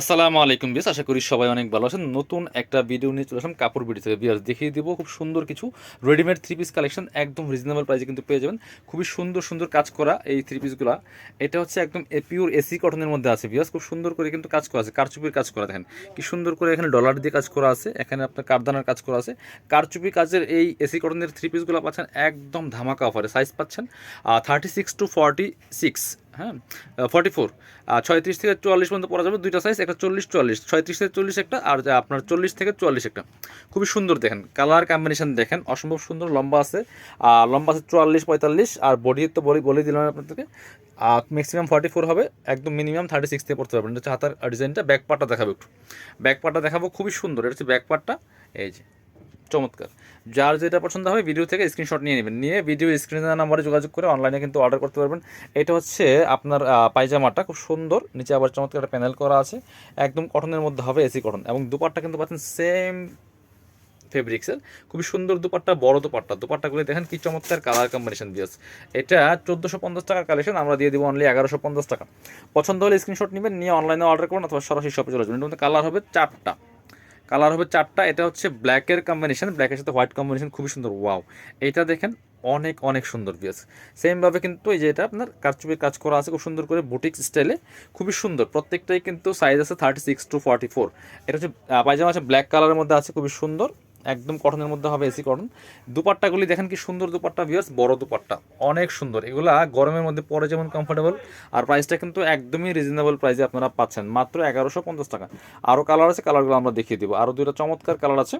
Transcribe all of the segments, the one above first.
আসসালামু আলাইকুম বিয়াস আশা করি সবাই অনেক ভালো আছেন। নতুন একটা ভিডিও নিয়ে চলে আসলাম কাপড় বিডি থেকে। বিয়াস দেখিয়ে দিব, খুব সুন্দর কিছু রেডিমেড থ্রি পিস কালেকশন একদম রিজনেবল প্রাইসে কিন্তু পেয়ে যাবেন। খুবই সুন্দর সুন্দর কাজ করা এই থ্রি পিসগুলো এটা হচ্ছে একদম পিওর এসি কটনের মধ্যে আছে বিয়াস খুব সুন্দর করে কিন্তু কাজ করা আছে, কারচুপির কাজ করা, দেখেন। কি সুন্দর করে এখানে ডলার দিয়ে কাজ করা আছে, এখানে আপনার কারদানার কাজ করা আছে। কারচুপি কাজের এই এসি কটনের থ্রি পিসগুলো পাচ্ছেন, একদম ধামাকা অফারে সাইজ পাচ্ছেন thirty six to forty six হ্যাঁ ফর্টি ফোর ছয়ত্রিশ থেকে চুয়াল্লিশ পর্যন্ত পড়া যাবে, দুইটা সাইজ একটা চল্লিশ, চুয়াল্লিশ। ছয়ত্রিশ থেকে চল্লিশ একটা, আর আপনার চল্লিশ থেকে চুয়াল্লিশ একটা। খুবই সুন্দর দেখেন কালার কম্বিনেশন দেখেন, অসম্ভব সুন্দর, লম্বা আছে। আর লম্বা আছে চুয়াল্লিশ, পঁয়তাল্লিশ, আর বডি তো বডি বলে দিলাম আপনাদেরকে। আর ম্যাক্সিমাম ফর্টি ফোর হবে, একদম মিনিমাম থার্টি সিক্স থেকে পড়তে পারবেন হচ্ছে হাতার ডিজাইনটা ব্যাক পার্টটা দেখাবো একটু। ব্যাক পার্টটা দেখাবো, খুবই সুন্দর। এটা হচ্ছে ব্যাক পার্টটা এই যে। চমৎকার। যার যেটা পছন্দ হবে ভিডিও থেকে স্ক্রিনশট নিয়ে নেবেন। নিয়ে ভিডিও স্ক্রিনে নাম্বারে যোগাযোগ করে অনলাইনে কিন্তু অর্ডার করতে পারবেন। এটা হচ্ছে আপনার পায়জামাটা খুব সুন্দর। নিচে আবার চমৎকার একটা প্যানেল করা আছে। একদম কটনের মধ্যে হবে এসি কটন এবং দুপাটটা কিন্তু পাচ্ছেন সেম ফেব্রিক্সের খুবই সুন্দর দুপাট্টা, বড় দুপাট্টা। দুপাট্টাগুলি দেখেন কি চমৎকার কালার কম্বিনেশন দিয়েছে এটা চোদ্দোশো পঞ্চাশ টাকার কালেকশন আমরা দিয়ে দিব অনলি এগারোশো পঞ্চাশ টাকা। পছন্দ হলে স্ক্রিনশট নেবেন, নিয়ে অনলাইনে অর্ডার করুন অথবা সরাসরি শপে চলে যাবেন কালার হবে চারটা। কালার হবে চারটা, এটা হচ্ছে ব্ল্যাকের কম্বিনেশন ব্ল্যাকের সাথে হোয়াইট কম্বিনেশন খুবই সুন্দর ওয়াও এটা দেখেন অনেক অনেক সুন্দর বিয়াস সেমভাবে কিন্তু এই যে এটা আপনার কারচুপির কাজ করা আছে, খুব সুন্দর করে বুটিক স্টাইলে খুবই সুন্দর। প্রত্যেকটাই কিন্তু সাইজ আছে thirty six to forty four এটা হচ্ছে পায়জামা আছে ব্ল্যাক কালারের মধ্যে আছে, খুবই সুন্দর। একদম কটনের মধ্যে হবে এসি কটন। দুপাট্টাগুলি দেখেন কি সুন্দর দুপাট্টা ভিউয়ার্স বড় দুপাট্টা। অনেক সুন্দর। এগুলা গরমের মধ্যে পরে যেমন কমফোর্টেবল আর প্রাইসটা কিন্তু একদমই রিজনেবল প্রাইসে আপনারা পাচ্ছেন। মাত্র এগারোশো পঞ্চাশ টাকা। আরও কালার আছে কালারগুলো আমরা দেখিয়ে দিব। আরও দুইটা চমৎকার কালার আছে।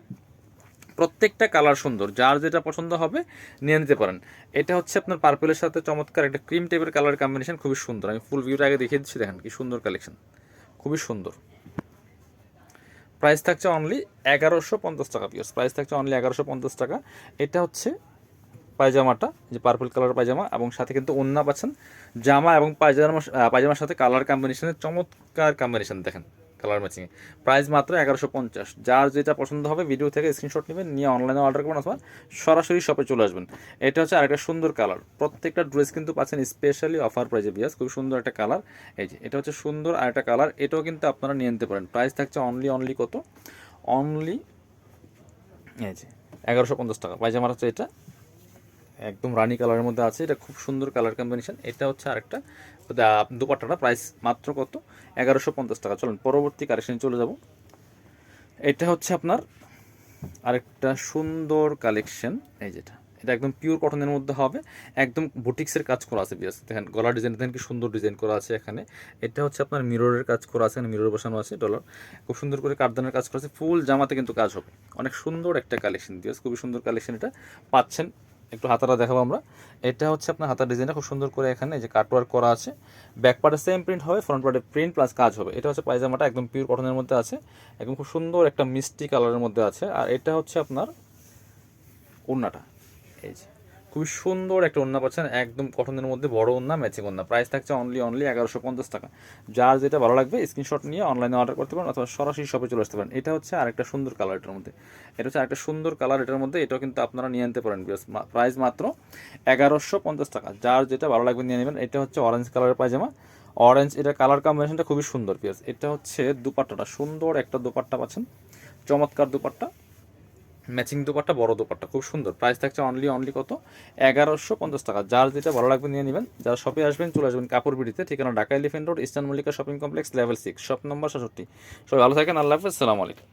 প্রত্যেকটা কালার সুন্দর। যার যেটা পছন্দ হবে, নিয়ে নিতে পারেন। এটা হচ্ছে আপনার পার্পেলের সাথে চমৎকার একটা ক্রিম টাইপের কালার কম্বিনেশন খুবই সুন্দর। আমি ফুল ভিউটা আগে দেখিয়ে দিচ্ছি, দেখেন কি সুন্দর কালেকশন খুবই সুন্দর। প্রাইস থাকছে অনলি এগারোশো পঞ্চাশ টাকা পিওর্স প্রাইস থাকছে অনলি এগারোশো পঞ্চাশ টাকা। এটা হচ্ছে পায়জামাটা যে পার্পল কালার পায়জামা, এবং সাথে কিন্তু ওন্না পাচ্ছেন জামা এবং পায়জামা পায়জামার সাথে কালার কম্বিনেশনের চমৎকার কম্বিনেশন দেখেন। কালার ম্যাচিংয়ে প্রাইস মাত্র এগারোশো পঞ্চাশ। যার যেটা পছন্দ হবে ভিডিও থেকে স্ক্রিনশট নেবেন, নিয়ে অনলাইনে অর্ডার করবেন অথবা সরাসরি শপে চলে আসবেন। এটা হচ্ছে আরেকটা সুন্দর কালার প্রত্যেকটা ড্রেস কিন্তু পাচ্ছেন স্পেশালি অফার প্রাইজে বিয়াস খুব সুন্দর একটা কালার এই যে, এটা হচ্ছে সুন্দর আর একটা কালার এটাও কিন্তু আপনারা নিয়ে নিতে পারেন। প্রাইস থাকছে অনলি অনলি কত? অনলি এই যে, এগারোশো পঞ্চাশ টাকা। পায়জামার হচ্ছে এটা। একদম রানি কালারের মধ্যে আছে। এটা খুব সুন্দর কালার কম্বিনেশন এটা হচ্ছে আরেকটা। দুপাট্টাটা প্রাইস মাত্র কত? এগারোশো পঞ্চাশ টাকা। চলুন, পরবর্তী কালেকশনে চলে যাব। এটা হচ্ছে আপনার আরেকটা সুন্দর কালেকশন এই যেটা। এটা একদম পিওর কটনের মধ্যে হবে। একদম বুটিক্সের কাজ করা আছে বিয়াস দেখেন, গলার ডিজাইন দেখেন কি সুন্দর ডিজাইন করা আছে এখানে। এটা হচ্ছে আপনার মিররের কাজ করা আছে মিরর বসানো আছে ডলার খুব সুন্দর করে কাঠদানের কাজ করা আছে। ফুল জামাতে কিন্তু কাজ হবে। অনেক সুন্দর একটা কালেকশন বিয়াস খুবই সুন্দর কালেকশন এটা। পাচ্ছেন একটু হাতাটা দেখাবো আমরা। এটা হচ্ছে আপনার হাতার ডিজাইনটা, খুব সুন্দর করে এখানে যে কাটওয়ার্ক করা আছে। ব্যাক পার্টে সেম প্রিন্ট হবে ফ্রন্ট পার্টে প্রিন্ট প্লাস কাজ হবে। এটা হচ্ছে পায়জামাটা, একদম পিওর কটনের মধ্যে আছে। একদম খুব সুন্দর একটা মিষ্টি কালারের মধ্যে আছে। আর এটা হচ্ছে আপনার ওড়নাটা। এই যে। খুবই সুন্দর একটা ওড়না পাচ্ছেন, একদম কটনের মধ্যে বড় ওড়না, ম্যাচিং ওড়না। প্রাইস থাকছে অনলি অনলি এগারোশো পঞ্চাশ টাকা। যার যেটা ভালো লাগবে স্ক্রিনশট নিয়ে অনলাইনে অর্ডার করতে পারেন অথবা সরাসরি শপে চলে আসতে পারেন। এটা হচ্ছে আরেকটা সুন্দর কালার এটার মধ্যে। এটা হচ্ছে আরেকটা সুন্দর কালার এটার মধ্যে, এটাও কিন্তু আপনারা নিয়ে আনতে পারেন প্রাইস মাত্র এগারোশো পঞ্চাশ টাকা। যার যেটা ভালো লাগবে নিয়ে নেবেন, এটা হচ্ছে অরেঞ্জ কালারের পায়জামা। অরেঞ্জ এটা কালার কম্বিনেশনটা খুবই সুন্দর পিয়াস এটা হচ্ছে দুপাট্টাটা, সুন্দর একটা দুপাট্টা পাচ্ছেন। চমৎকার দুপাট্টা। ম্যাচিং দোপাট্টা, বড় দোপাট্টা। খুব সুন্দর। প্রাইস থাকছে অনলি অনলি কত? এগারোশো পঞ্চাশ টাকা। যার যেটা ভালো লাগবে নিয়ে নেবেন। যারা শপে আসবেন, চলে আসবেন কাপড় বিড়িতে। ঠিকানা Dhaka elephant road, eastern Mallika shopping complex level six shop number সাতষট্টি সবাই ভালো থাকেন, আল্লাহ হাফেজ সালাম আলাইকুম।